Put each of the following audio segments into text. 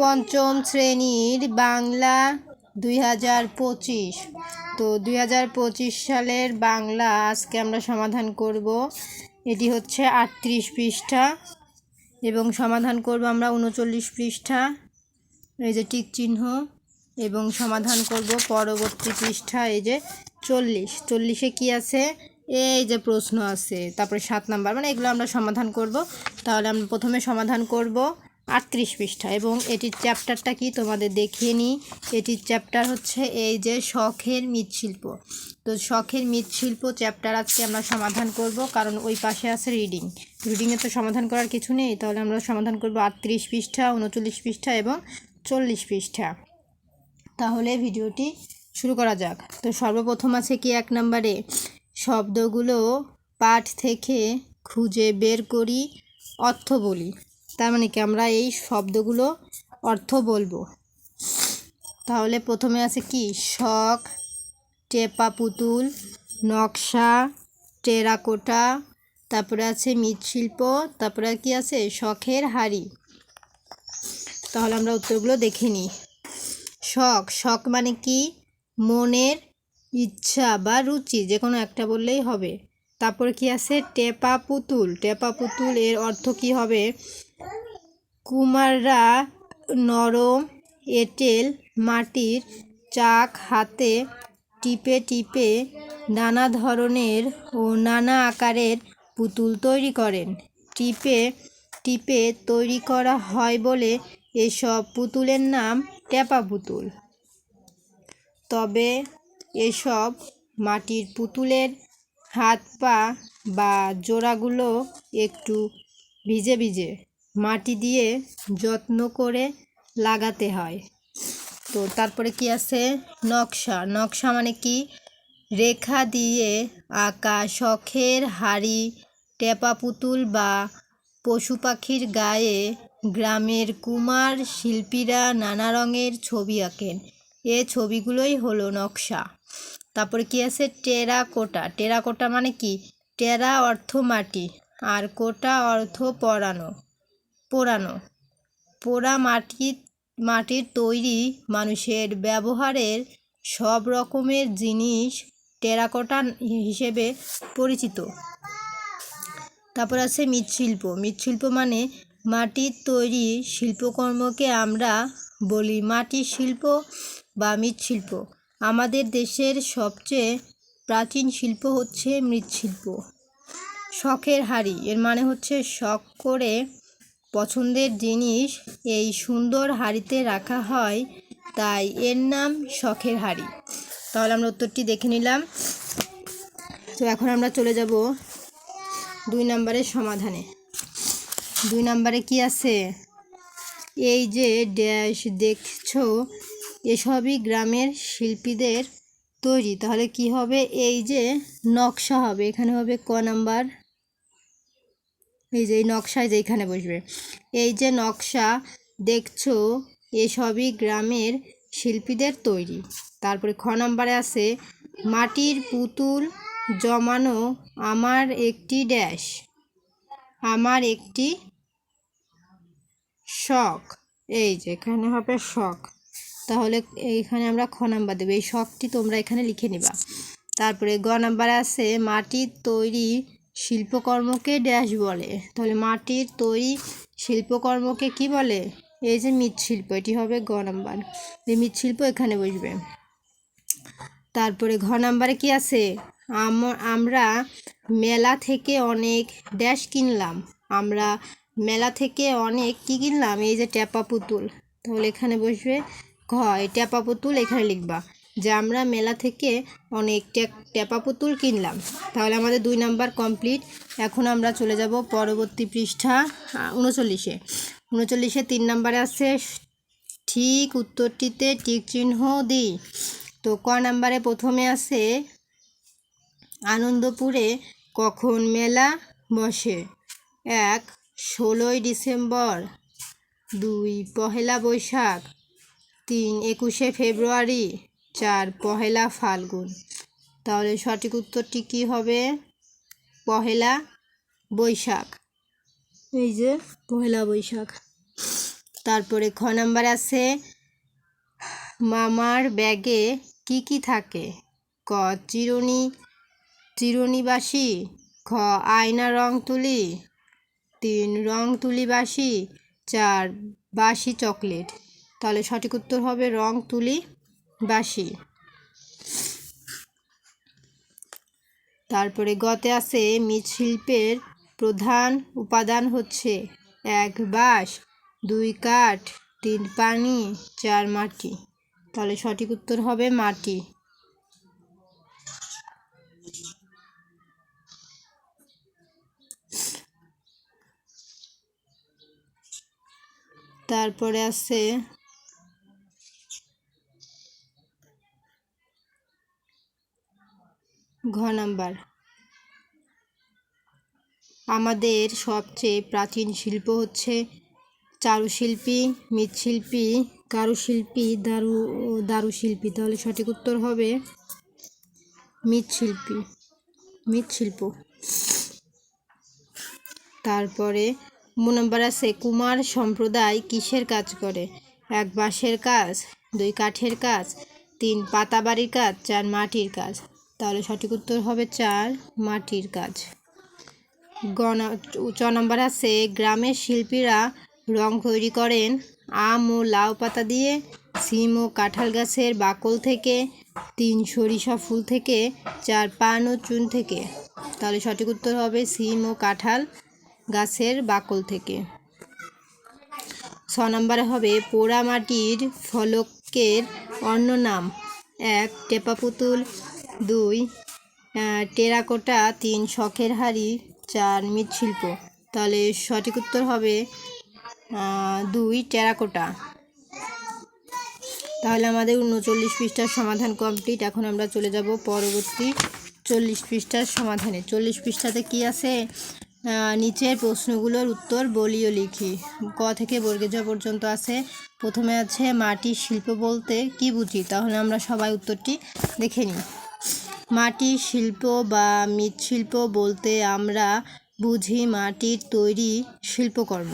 পঞ্চম শ্রেণির বাংলা দুই হাজার পঁচিশ। তো দুই হাজার পঁচিশ সালের বাংলা আজকে আমরা সমাধান করব। এটি হচ্ছে আটত্রিশ পৃষ্ঠা এবং সমাধান করব আমরা উনচল্লিশ পৃষ্ঠা। এই যে টিক চিহ্ন এবং সমাধান করব পরবর্তী পৃষ্ঠা, এই যে চল্লিশ। চল্লিশে কি আছে? এই যে প্রশ্ন আছে, তারপরে সাত নাম্বার। মানে এগুলো আমরা সমাধান করব। তাহলে আমরা প্রথমে সমাধান করব আটত্রিশ পৃষ্ঠা। এবং এটির চ্যাপ্টারটা কি? তোমাদের দেখিয়ে নিই। এটির চ্যাপ্টার হচ্ছে এই যে শখের মৃৎশিল্প। তো শখের মৃৎশিল্প চ্যাপ্টার আজকে আমরা সমাধান করব, কারণ ওই পাশে আছে রিডিং। রিডিংয়ে তো সমাধান করার কিছু নেই, তাহলে আমরা সমাধান করব আটত্রিশ পৃষ্ঠা, উনচল্লিশ পৃষ্ঠা এবং চল্লিশ পৃষ্ঠা। তাহলে ভিডিওটি শুরু করা যাক। তো সর্বপ্রথম আছে কি এক নম্বরে? শব্দগুলো পাঠ থেকে খুঁজে বের করি, অর্থ বলি। তার মানে কি আমরা এই শব্দগুলো অর্থ বলব? তাহলে প্রথমে আছে কি? শখ, টেপা পুতুল, নকশা, টেরাকোটা, তারপরে আছে মৃৎশিল্প, তারপরে কি আছে? শখের হাড়ি। তাহলে আমরা উত্তরগুলো দেখে নিই। শখ শখ মানে কি? মনের ইচ্ছা বা রুচি যে কোনো একটা বললেই হবে। তারপর কি আছে? টেপা পুতুল। টেপা পুতুল এর অর্থ কি হবে? কুমাররা নরম এঁটেল মাটির চাক হাতে টিপে টিপে নানা ধরনের ও নানা আকারের পুতুল তৈরি করেন। টিপে টিপে তৈরি করা হয় বলে এসব পুতুলের নাম টেপা পুতুল। তবে এসব মাটির পুতুলের হাত পা বা জোড়াগুলো একটু ভিজে ভিজে। মাটি দিয়ে যত্ন করে লাগাতে হয়। তো তারপরে কি আছে? নকশা। নকশা মানে কি? রেখা দিয়ে আঁকা শখের হাড়ি, টেপা পুতুল বা পশু পাখির গায়ে গ্রামের কুমার শিল্পীরা নানা রঙের ছবি আঁকেন। এ ছবিগুলোই হলো নকশা। তারপরে কি আছে? টেরাকোটা। টেরাকোটা মানে কি? টেরা অর্থ মাটি, আর কোটা অর্থ পরানো। পোড়ানো। পোড়া মাটি, মাটির তৈরি মানুষের ব্যবহারের সব রকমের জিনিস টেরাকোটা হিসেবে পরিচিত। তারপর আছে মৃৎশিল্প। মৃৎশিল্প মানে মাটির তৈরি শিল্পকর্মকে আমরা বলি মাটির শিল্প বা মৃৎশিল্প। আমাদের দেশের সবচেয়ে প্রাচীন শিল্প হচ্ছে মৃৎশিল্প। শখের হাড়ি, এর মানে হচ্ছে শখ করে পছন্দের জিনিস এই সুন্দর হাড়িতে রাখা হয়, তাই এর নাম শখের হাড়ি। তাহলে আমরা উত্তরটি দেখে নিলাম। তো এখন আমরা চলে যাব দুই নম্বরের সমাধানে। দুই নম্বরে কি আছে? এই যে ড্যাশ, দেখছ? এসবই গ্রামের শিল্পীদের তৈরি। তাহলে কি হবে? এই যে নকশা হবে। এখানে হবে ক নাম্বার? এই যে, এই নকশায় যে এখানে বসবে। এই যে নকশা, দেখছ, এসবই গ্রামের শিল্পীদের তৈরি। তারপরে খ নম্বরে আছে, মাটির পুতুল জমানো আমার একটি ড্যাশ, আমার একটি শখ। এই যে, এখানে হবে শখ। তাহলে এইখানে আমরা খ নাম্বার দেবো। এই শখটি তোমরা এখানে লিখে নিবা। তারপরে গ নাম্বারে আছে, মাটির তৈরি শিল্পকর্মকে ড্যাশ বলে। তাহলে মাটির তৈরি শিল্পকর্মকে কি বলে? এই যে মৃৎশিল্প, এটি হবে গ নাম্বার। এই মৃৎশিল্প এখানে বসবে। তারপরে ঘ নাম্বারে কি আছে? আমরা মেলা থেকে অনেক ড্যাশ কিনলাম। আমরা মেলা থেকে অনেক কি কিনলাম? এই যে ট্যাপা পুতুল। তাহলে এখানে বসবে ঘ। এই ট্যাপা পুতুল এখানে লিখবা। যে আমরা মেলা থেকে অনেক ট্যাপা পুতুল কিনলাম। তাহলে আমাদের দুই নাম্বার কমপ্লিট। এখন আমরা চলে যাব পরবর্তী পৃষ্ঠা উনচল্লিশে। উনচল্লিশে তিন নাম্বারে আছে, ঠিক উত্তরটিতে টিক চিহ্ন দিই তো ক নাম্বারে প্রথমে আছে, আনন্দপুরে কখন মেলা বসে? এক, ষোলোই ডিসেম্বর। দুই, পহেলা বৈশাখ। তিন, একুশে ফেব্রুয়ারি। চার, পহেলা ফাল্গুন। তাহলে সঠিক উত্তরটি কী হবে? পহেলা বৈশাখ। এই যে, পহেলা বৈশাখ। তারপরে খ নাম্বার আছে, মামার ব্যাগে কি কি থাকে? ক, চিরুনি চিরুনি বাসি খ, আয়না রং তুলি। তিন, রং তুলি বাসি চার, বাসি চকলেট। তাহলে সঠিক উত্তর হবে রং তুলি বাসি তারপরে গতে আছে মৃৎশিল্পের প্রধান উপাদান হচ্ছে এক বাঁশ, দুই কাঠ, তিন পানি, চার মাটি। তাহলে সঠিক উত্তর হবে মাটি। তারপরে আছে ঘ নাম্বার। আমাদের সবচেয়ে প্রাচীন শিল্প হচ্ছে চারুশিল্পী, মৃৎশিল্পী, কারুশিল্পী, দারু, দারুশিল্পী। তাহলে সঠিক উত্তর হবে মৃৎশিল্পী, মৃৎশিল্প। তারপরে নম্বর আছে, কুমার সম্প্রদায় কিসের কাজ করে? এক বাঁশের কাজ, দুই কাঠের কাজ, তিন পাতাবাড়ির কাজ, চার মাটির কাজ। তাহলে সঠিক উত্তর হবে চার, মাটির কাজ। গণ চ নম্বর আছে, গ্রামের শিল্পীরা রং তৈরি করেন, আম ও লাউ পাতা দিয়ে, সিম ও কাঁঠাল গাছের বাকল থেকে, তিন সরিষা ফুল থেকে, চার পান ও চুন থেকে। তাহলে সঠিক উত্তর হবে সিম ও কাঁঠাল গাছের বাকল থেকে। ছ নম্বরে হবে পোড়া মাটির ফলকের অন্য নাম। এক, টেপা পুতুল। দুই টেরাকোটা তিন, শখের হাড়ি চার, মৃৎশিল্প। তাহলে সঠিক উত্তর হবে দুই, টেরাকোটা। তাহলে আমাদের উনচল্লিশ পৃষ্ঠার সমাধান কমপ্লিট। এখন আমরা চলে যাব পরবর্তী চল্লিশ পৃষ্ঠার সমাধানে। চল্লিশ পৃষ্ঠাতে কি আছে? নিচের প্রশ্নগুলোর উত্তর বলিও লিখি। ক থেকে বর্গে জ পর্যন্ত আছে। প্রথমে আছে মাটির শিল্প বলতে কি বুঝি? তাহলে আমরা সবাই উত্তরটি দেখে নিই। মাটির শিল্প বা মৃৎশিল্প বলতে আমরা বুঝি মাটির তৈরি শিল্পকর্ম।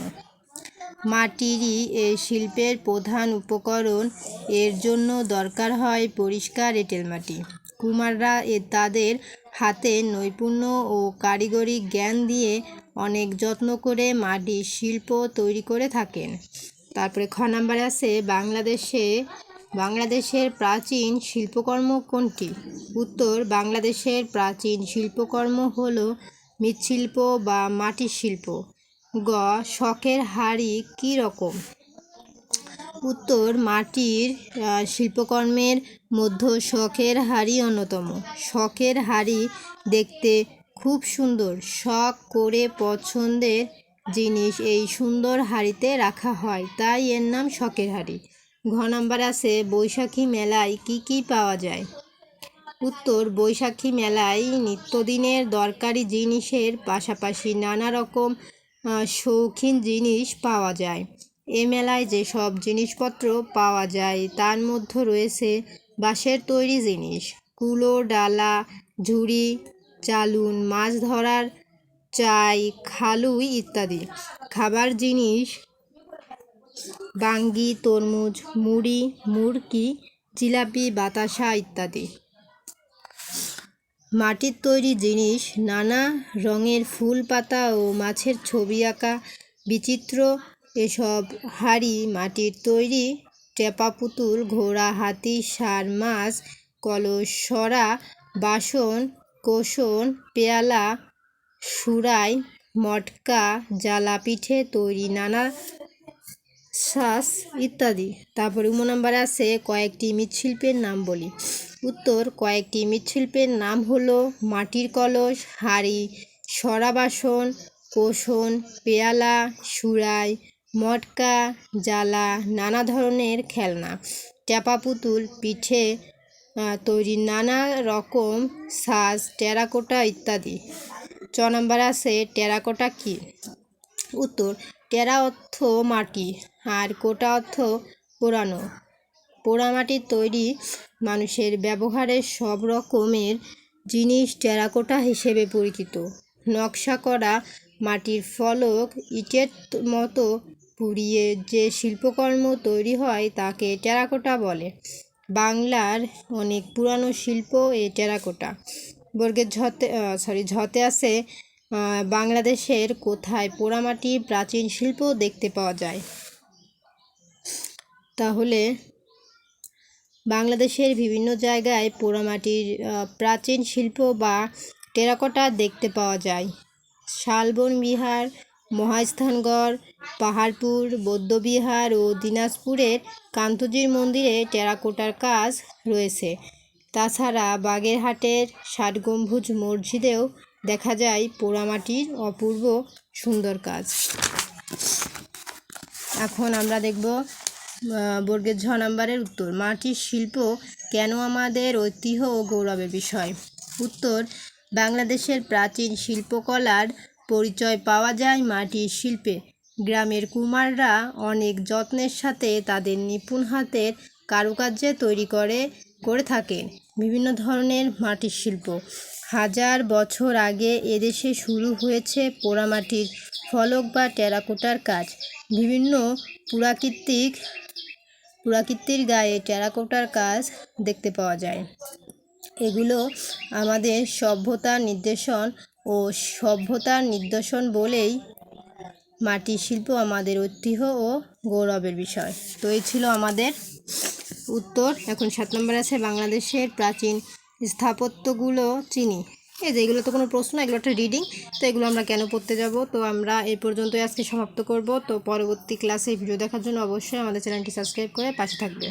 মাটিরই এই শিল্পের প্রধান উপকরণ, এর জন্য দরকার হয় পরিষ্কার এঁটেল মাটি। কুমাররা এ তাদের হাতে নৈপুণ্য ও কারিগরি জ্ঞান দিয়ে অনেক যত্ন করে মাটির শিল্প তৈরি করে থাকেন। তারপরে খ নাম্বারে আছে বাংলাদেশে বাংলাদেশের প্রাচীন শিল্পকর্ম কোনটি? উত্তর, বাংলাদেশের প্রাচীন শিল্পকর্ম হল মৃৎশিল্প বা মাটির শিল্প। গ, শখের হাড়ি কী রকম? উত্তর, মাটির শিল্পকর্মের মধ্যে শখের হাড়ি অন্যতম। শখের হাড়ি দেখতে খুব সুন্দর। শখ করে পছন্দের জিনিস এই সুন্দর হাড়িতে রাখা হয়। তাই এর নাম শখের হাড়ি। ঘ নাম্বার আছে, বৈশাখী মেলায় কি কি পাওয়া যায়? উত্তর, বৈশাখী মেলায় নিত্যদিনের দরকারি জিনিসের পাশাপাশি নানা রকম শৌখিন জিনিস পাওয়া যায়। এ মেলায় যেসব জিনিসপত্র পাওয়া যায়, তার মধ্যে রয়েছে বাঁশের তৈরি জিনিস, কুলো, ডালা, ঝুড়ি, চালুন, মাছ ধরার চাই, খালুই ইত্যাদি। খাবার জিনিস বাঙ্গি তরমুজ, মুড়ি, মুরকি, জিলাপি, বাতাসা ইত্যাদি। মাটির তৈরি জিনিস, নানা রঙের ফুল পাতা ও মাছের ছবি আঁকা, বিচিত্র এসব হাড়ি, মাটির তৈরি টেপা পুতুল, ঘোড়া, হাতি সার মাছ, কলস, সরা, বাসন কোসন পেয়ালা, সুরাই, মটকা জ্বালা পিঠে তৈরি নানা শ্বাস ইত্যাদি। তারপরে উম নাম্বার আছে কয়েকটি মৃৎশিল্পের নাম বলি। উত্তর, কয়েকটি মৃৎশিল্পের নাম হলো মাটির কলস, হাঁড়ি, সরা বাসন কোসন পেয়ালা, সুরাই, মটকা, জ্বালা, নানা ধরনের খেলনা, ট্যাপা পুতুল, পিঠে তৈরি নানা রকম সাজ, টেরাকোটা ইত্যাদি। চ নাম্বার আছে টেরাকোটা কী? উত্তর টেরা অর্থ মাটি আর কোটা অর্থ পোড়ানো? পোড়ামাটির তৈরি মানুষের ব্যবহারের সব রকমের জিনিস টেরাকোটা হিসেবে পরিচিত। নকশা করা মাটির ফলক ইটের মতো পুড়িয়ে যে শিল্পকর্ম তৈরি হয় তাকে টেরাকোটা বলে। বাংলার অনেক পুরানো শিল্প এ টেরাকোটা। বর্গের ঝতে সরি ঝতে আছে বাংলাদেশের কোথায় পোড়ামাটি প্রাচীন শিল্প দেখতে পাওয়া যায়? তাহলে বাংলাদেশের বিভিন্ন জায়গায় পোড়ামাটির প্রাচীন শিল্প বা টেরাকোটা দেখতে পাওয়া যায়। শালবন বিহার, মহাস্থানগড়, পাহাড়পুর বৌদ্ধবিহার ও দিনাজপুরের কান্তজির মন্দিরে টেরাকোটার কাজ রয়েছে। তাছাড়া বাগেরহাটের ষাট গম্বুজ মসজিদেও দেখা যায় পোড়ামাটির অপূর্ব সুন্দর কাজ। এখন আমরা দেখব বর্গের ঝ নাম্বারের উত্তর। মাটির শিল্প কেন আমাদের ঐতিহ্য ও গৌরবের বিষয়? উত্তর, বাংলাদেশের প্রাচীন শিল্পকলার পরিচয় পাওয়া যায় মাটির শিল্পে। গ্রামের কুমাররা অনেক যত্নের সাথে তাদের নিপুণ হাতের কারুকার্যে তৈরি করে করে থাকেন। বিভিন্ন ধরনের মাটির শিল্প। হাজার বছর আগে এদেশে শুরু হয়েছে পোড়ামাটির ফলক বা টেরাকোটার কাজ। বিভিন্ন পুরাকৃতিক, পুরাকৃতির গায়ে টেরাকোটার কাজ দেখতে পাওয়া যায়। এগুলো আমাদের সভ্যতার নির্দেশন ও সভ্যতার নির্দেশন বলেই মাটির শিল্প আমাদের ঐতিহ্য ও গৌরবের বিষয়। তো এই ছিল আমাদের উত্তর। এখন সাত নম্বর আছে, বাংলাদেশের প্রাচীন স্থাপত্যগুলো চিনি। এই যে এগুলো তো কোনো প্রশ্ন, এগুলো একটা রিডিং তো এগুলো আমরা কেন পড়তে যাব? তো আমরা এই পর্যন্তই আজকে সমাপ্ত করব। তো পরবর্তী ক্লাসে ভিডিও দেখার জন্য অবশ্যই আমাদের চ্যানেলটি সাবস্ক্রাইব করে পাশে থাকবে।